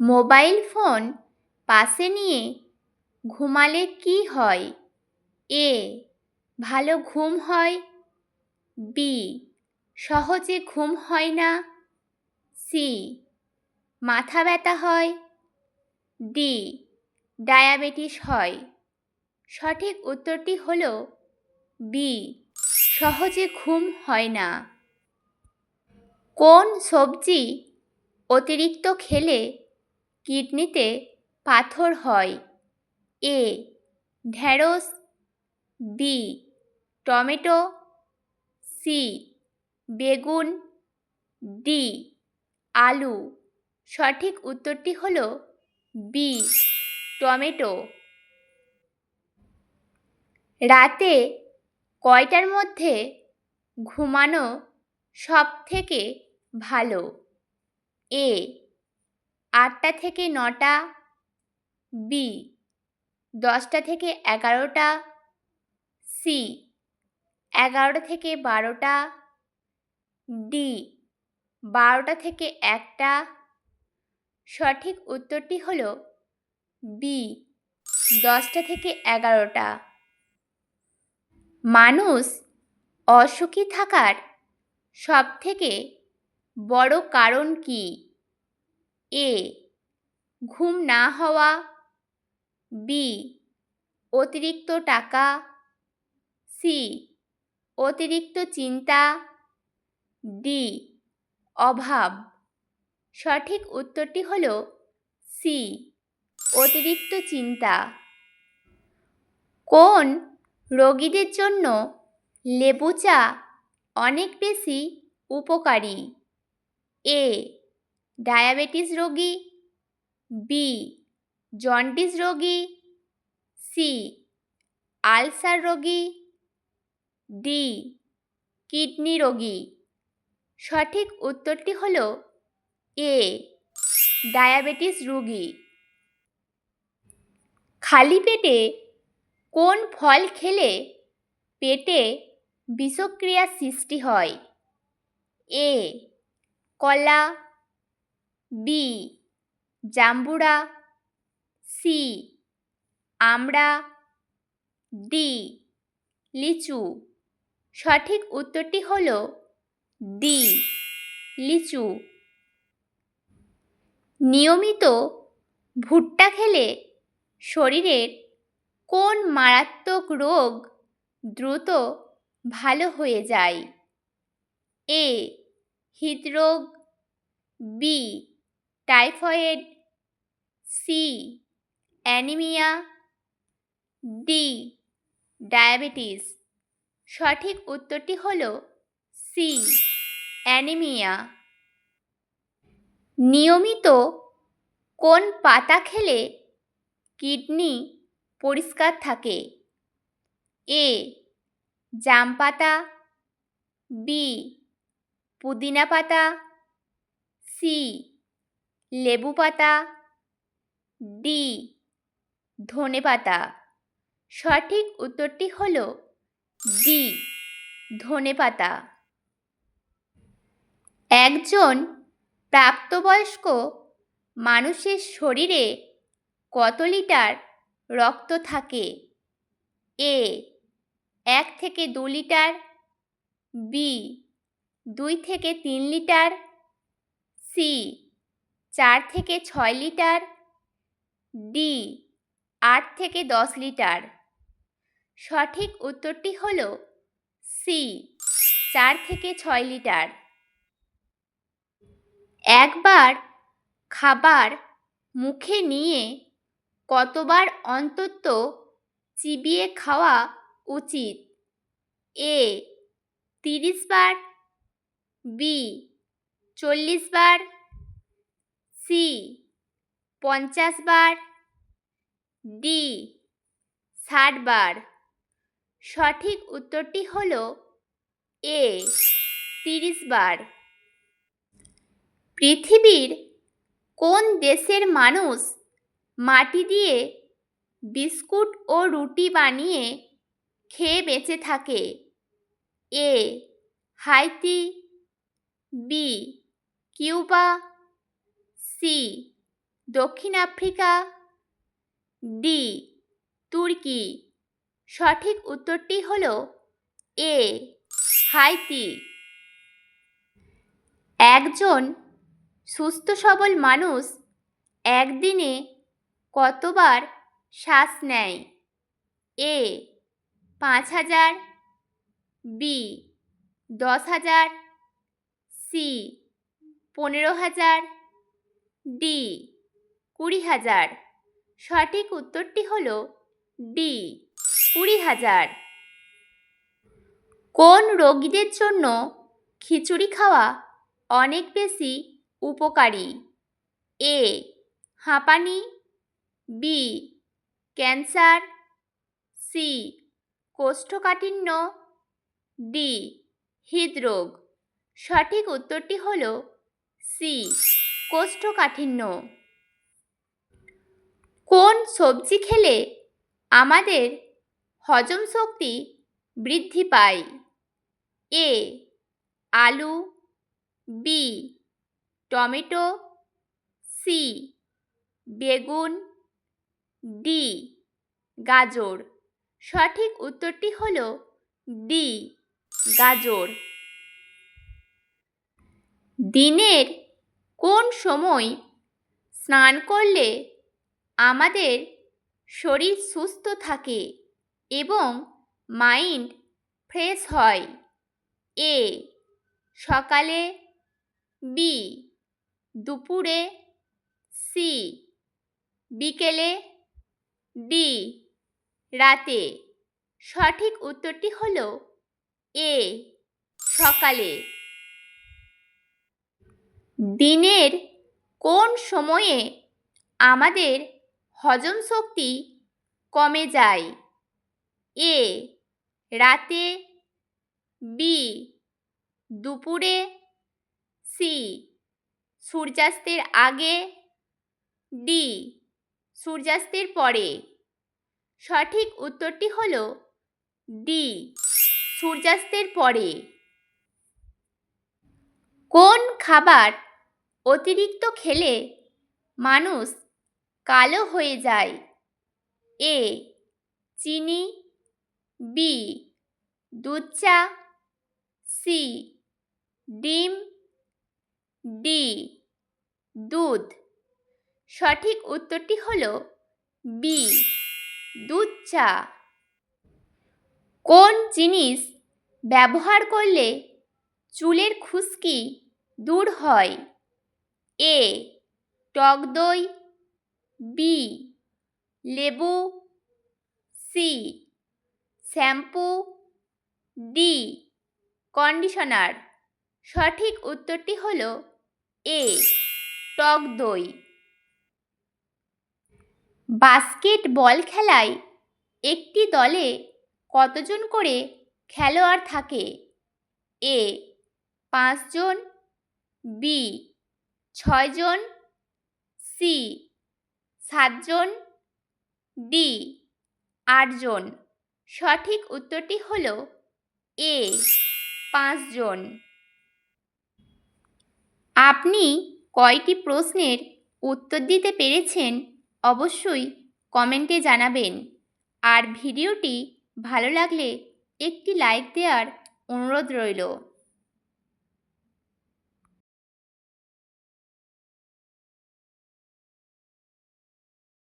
Mobile phone পাশে নিয়ে ঘুমালে কি হয়? এ. ভালো ঘুম হয়। বি. সহজে ঘুম হয় না। সি. মাথা ব্যথা হয়। ডি. ডায়াবেটিস হয়। সঠিক উত্তরটি হল বি, সহজে ঘুম হয় না। কোন সবজি অতিরিক্ত খেলে কিডনিতে পাথর হয়। এ ঢ্যাঁড়স বি, টমেটো, সি, বেগুন, ডি, আলু। সঠিক উত্তরটি হল বি, টমেটো। রাতে কয়টার মধ্যে ঘুমানো সব থেকে ভালো? এ আটটা থেকে নটা বি, দশটা থেকে এগারোটা সি, এগারোটা থেকে বারোটা ডি, বারোটা থেকে একটা। সঠিক উত্তরটি হল বি, দশটা থেকে এগারোটা। মানুষ অসুখী থাকার সবথেকে বড় কারণ কি? এ, ঘুম না হওয়া, বি, অতিরিক্ত টাকা, সি, অতিরিক্ত চিন্তা, ডি, অভাব। সঠিক উত্তরটি হল সি, অতিরিক্ত চিন্তা। কোন রোগীদের জন্য লেবু চা অনেক বেশি উপকারী? এ ডায়াবেটিস রোগী বি, জন্ডিস রোগী সি, আলসার রোগী ডি, কিডনি রোগী। সঠিক উত্তরটি হল এ, ডায়াবেটিস রোগী। খালি পেটে কোন ফল খেলে পেটে বিষক্রিয়া সৃষ্টি হয়? এ, কলা বি জাম্বুরা সি আমড়া ডি লিচু। সঠিক উত্তরটি হল ডি লিচু। নিয়মিত ভুট্টা খেলে শরীরের কোন মারাত্মক রোগ দ্রুত ভালো হয়ে যায়? এ হৃদরোগ। B typhoid, C, anaemia, D, diabetes. সঠিক উত্তরটি হল সি, অ্যানিমিয়া। নিয়মিত কোন পাতা খেলে কিডনি পরিষ্কার থাকে? এ জাম পাতা বি, পুদিনা পাতা, সি লেবু পাতা ডি ধনে পাতা। সঠিক উত্তরটি হল ডি ধনে পাতা। একজন প্রাপ্তবয়স্ক মানুষের শরীরে কত লিটার রক্ত থাকে? এ এক থেকে দু লিটার। বি দুই থেকে তিন লিটার। সি চার থেকে ছয় লিটার ডি আট থেকে দশ লিটার। সঠিক উত্তরটি হল সি চার থেকে ছয় লিটার। একবার খাবার মুখে নিয়ে কতবার অন্তত চিবিয়ে খাওয়া উচিত? এ তিরিশ বার। বি চল্লিশ বার। সি, পঞ্চাশ বার। ডি, ষাট বার। সঠিক উত্তরটি হল এ, তিরিশ বার। পৃথিবীর কোন দেশের মানুষ মাটি দিয়ে বিস্কুট ও রুটি বানিয়ে খেয়ে বেঁচে থাকে? A, Haiti, B, Cuba C, দক্ষিণ আফ্রিকা। ডি, তুর্কি। সঠিক উত্তরটি হল এ, হাইতি। একজন সুস্থ সবল মানুষ একদিনে কতবার শ্বাস নেয়? এ, পাঁচ হাজার। বি, দশ হাজার। সি, পনেরো হাজার। ডি, কুড়ি হাজার। সঠিক উত্তরটি হল ডি, কুড়ি হাজার। কোন রোগীদের জন্য খিচুড়ি খাওয়া অনেক বেশি উপকারী? এ, হাঁপানি। B, cancer. সি, কোষ্ঠকাঠিন্য। ডি, হৃদরোগ। সঠিক উত্তরটি হল সি কোষ্ঠকাঠিন্য। কোন সবজি খেলে আমাদের হজম শক্তি বৃদ্ধি পায়? এ, আলু, বি, টমেটো, সি, বেগুন, ডি, গাজর। সঠিক উত্তরটি হল ডি, গাজর। দিনের কোন সময় স্নান করলে আমাদের শরীর সুস্থ থাকে এবং মাইন্ড ফ্রেশ হয়? এ, সকালে, বি, দুপুরে, সি, বিকেলে, ডি, রাতে। সঠিক উত্তরটি হল এ, সকালে। দিনের কোন সময়ে আমাদের হজম শক্তি কমে যায়? এ, রাতে, বি, দুপুরে, সি, সূর্যাস্তের আগে, ডি, সূর্যাস্তের পরে। সঠিক উত্তরটি হল ডি, সূর্যাস্তের পরে। কোন খাবার অতিরিক্ত খেলে মানুষ কালো হয়ে যায়। এ, চিনি, বি, দুধ চা, সি, ডিম, ডি, দুধ। সঠিক উত্তরটি হল বি, দুধ চা। কোন জিনিস ব্যবহার করলে চুলের খুশকি দূর হয়? এ টক দই বি লেবু সি শ্যাম্পু ডি কন্ডিশনার। সঠিক উত্তরটি হল এ টক দই। বাস্কেটবল খেলায় একটি দলে কতজন করে খেলোয়াড় থাকে? এ পাঁচজন। বি ছয়জন সি সাতজন ডি আটজন সঠিক উত্তরটি হল এ পাঁচজন আপনি কয়টি প্রশ্নের উত্তর দিতে পেরেছেন অবশ্যই কমেন্টে জানাবেন। আর ভিডিওটি ভালো লাগলে একটি লাইক দেওয়ার অনুরোধ রইল।